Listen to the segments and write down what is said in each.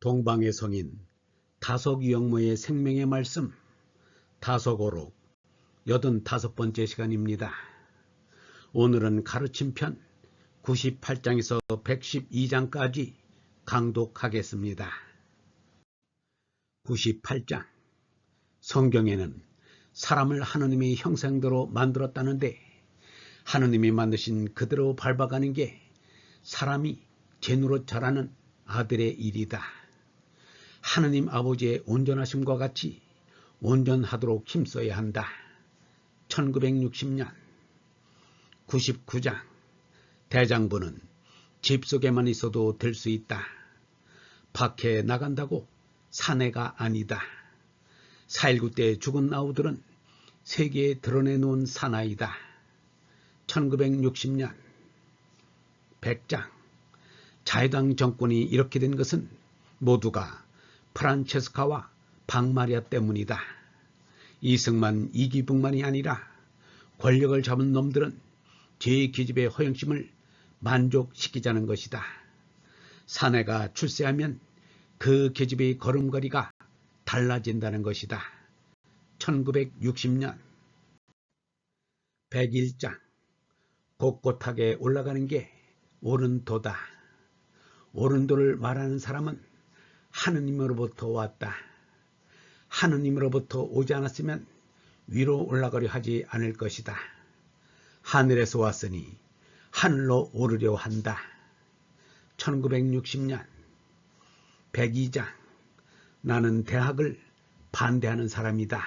동방의 성인 다석유영모의 생명의 말씀 다석어록 여든 다섯 번째 시간입니다. 오늘은 가르침편 98장에서 112장까지 강독하겠습니다. 98장 성경에는 사람을 하느님의 형상대로 만들었다는데 하느님이 만드신 그대로 밟아가는 게 사람이 제누로 자라는 아들의 일이다. 하느님 아버지의 온전하심과 같이 온전하도록 힘써야 한다. 1960년 99장 대장부는 집 속에만 있어도 될 수 있다. 밖에 나간다고 사내가 아니다. 4.19 때 죽은 아우들은 세계에 드러내놓은 사나이다. 1960년 100장 자유당 정권이 이렇게 된 것은 모두가 프란체스카와 박마리아 때문이다. 이승만, 이기붕만이 아니라 권력을 잡은 놈들은 죄의 기집의 허영심을 만족시키자는 것이다. 사내가 출세하면 그 계집의 걸음걸이가 달라진다는 것이다. 1960년 101장 곳곳하게 올라가는 게 옳은 도다. 옳은 도를 말하는 사람은 하느님으로부터 왔다. 하느님으로부터 오지 않았으면 위로 올라가려 하지 않을 것이다. 하늘에서 왔으니 하늘로 오르려 한다. 1960년 102장 나는 대학을 반대하는 사람이다.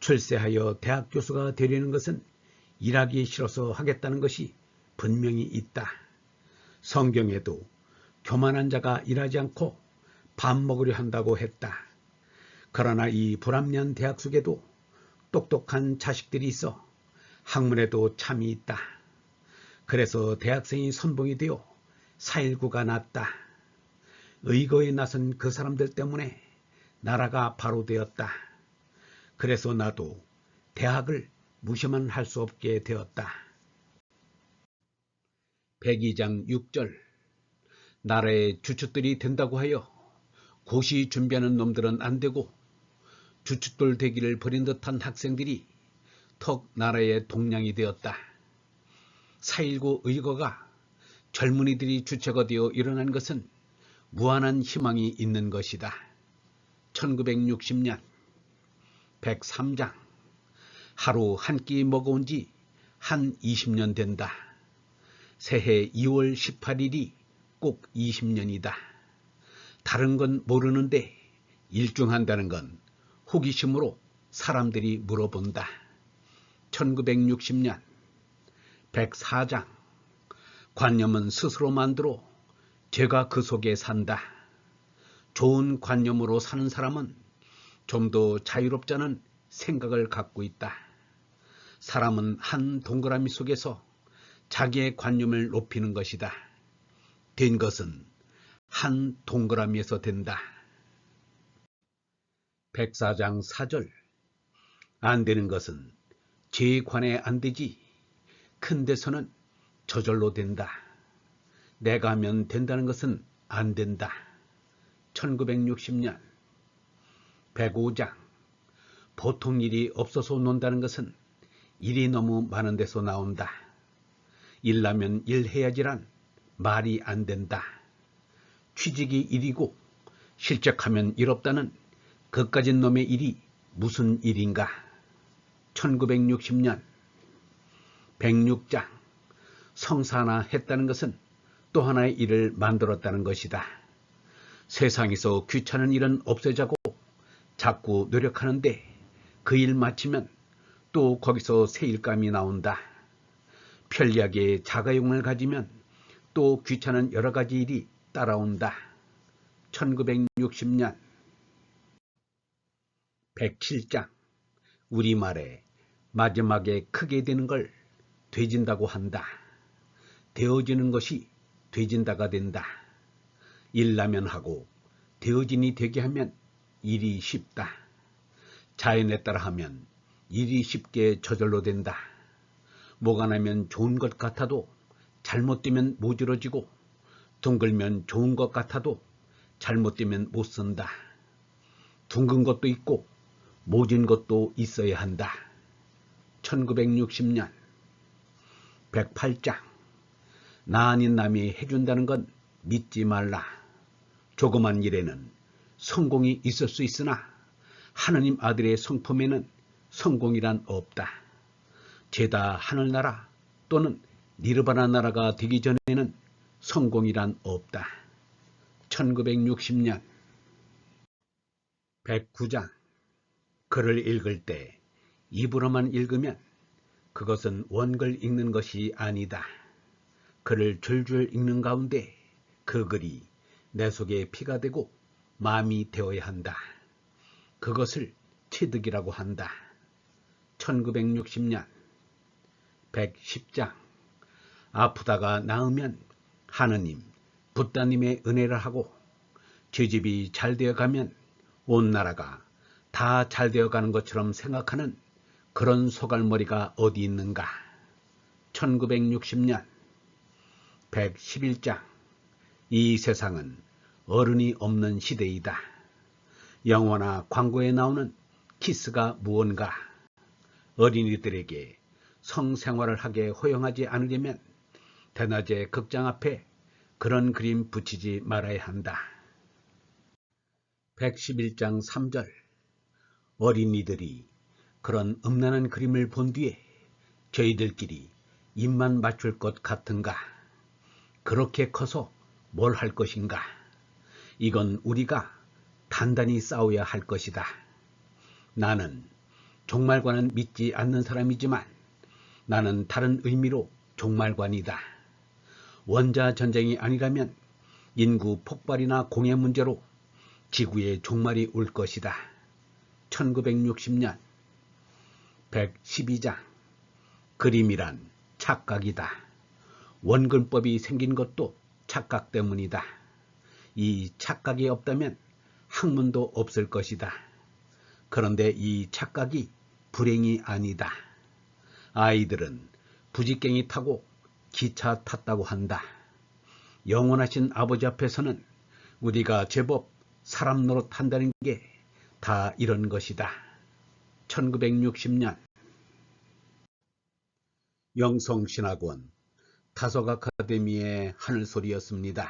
출세하여 대학 교수가 되려는 것은 일하기 싫어서 하겠다는 것이 분명히 있다. 성경에도 교만한 자가 일하지 않고 밥 먹으려 한다고 했다. 그러나 이 불합리한 대학 속에도 똑똑한 자식들이 있어 학문에도 참이 있다. 그래서 대학생이 선봉이 되어 4.19가 났다. 의거에 나선 그 사람들 때문에 나라가 바로 되었다. 그래서 나도 대학을 무시만 할 수 없게 되었다. 102장 6절 나라의 주축들이 된다고 하여 고시 준비하는 놈들은 안 되고 주축돌 되기를 버린 듯한 학생들이 턱 나라의 동량이 되었다. 4.19 의거가 젊은이들이 주체가 되어 일어난 것은 무한한 희망이 있는 것이다. 1960년 103장 하루 한 끼 먹어온 지 한 20년 된다. 새해 2월 18일이 꼭 20년이다. 다른 건 모르는데 일중한다는 건 호기심으로 사람들이 물어본다. 1960년 104장 관념은 스스로 만들어 제가 그 속에 산다. 좋은 관념으로 사는 사람은 좀 더 자유롭자는 생각을 갖고 있다. 사람은 한 동그라미 속에서 자기의 관념을 높이는 것이다. 된 것은 한 동그라미에서 된다. 104장 4절 안 되는 것은 제 관에 안 되지 큰 데서는 저절로 된다. 내가 하면 된다는 것은 안 된다. 1960년 105장 보통 일이 없어서 논다는 것은 일이 너무 많은 데서 나온다. 일나면 일해야지란 말이 안 된다. 취직이 일이고 실적하면 일 없다는 그까진 놈의 일이 무슨 일인가? 1960년 106장 성사나 했다는 것은 또 하나의 일을 만들었다는 것이다. 세상에서 귀찮은 일은 없애자고 자꾸 노력하는데 그 일 마치면 또 거기서 새 일감이 나온다. 편리하게 자가용을 가지면 또 귀찮은 여러 가지 일이 따라온다. 1960년 107장 우리말에 마지막에 크게 되는 걸 되진다고 한다. 되어지는 것이 되진다가 된다. 일라면 하고 되어진이 되게 하면 일이 쉽다. 자연에 따라 하면 일이 쉽게 저절로 된다. 뭐가 나면 좋은 것 같아도 잘못되면 모질어지고 둥글면 좋은 것 같아도 잘못되면 못 쓴다. 둥근 것도 있고 모진 것도 있어야 한다. 1960년 108장 나 아닌 남이 해준다는 건 믿지 말라. 조그만 일에는 성공이 있을 수 있으나 하느님 아들의 성품에는 성공이란 없다. 죄다 하늘나라 또는 니르바나 나라가 되기 전에는 성공이란 없다. 1960년 109장 글을 읽을 때 입으로만 읽으면 그것은 원글 읽는 것이 아니다. 글을 줄줄 읽는 가운데 그 글이 내 속에 피가 되고 마음이 되어야 한다. 그것을 취득이라고 한다. 1960년 110장 아프다가 나으면 하느님, 붓다님의 은혜를 하고 죄집이 잘 되어가면 온 나라가 다 잘 되어가는 것처럼 생각하는 그런 소갈머리가 어디 있는가. 1960년 111장 이 세상은 어른이 없는 시대이다. 영화나 광고에 나오는 키스가 무언가 어린이들에게 성생활을 하게 허용하지 않으려면 대낮에 극장 앞에 그런 그림 붙이지 말아야 한다. 111장 3절 어린이들이 그런 음란한 그림을 본 뒤에 저희들끼리 입만 맞출 것 같은가? 그렇게 커서 뭘 할 것인가? 이건 우리가 단단히 싸워야 할 것이다. 나는 종말관은 믿지 않는 사람이지만 나는 다른 의미로 종말관이다. 원자 전쟁이 아니라면 인구 폭발이나 공해 문제로 지구의 종말이 올 것이다. 1960년 112장 그림이란 착각이다. 원근법이 생긴 것도 착각 때문이다. 이 착각이 없다면 학문도 없을 것이다. 그런데 이 착각이 불행이 아니다. 아이들은 부직갱이 타고 기차 탔다고 한다. 영원하신 아버지 앞에서는 우리가 제법 사람 노릇 한다는 게 다 이런 것이다. 1960년 영성신학원 다속 아카데미의 하늘소리였습니다.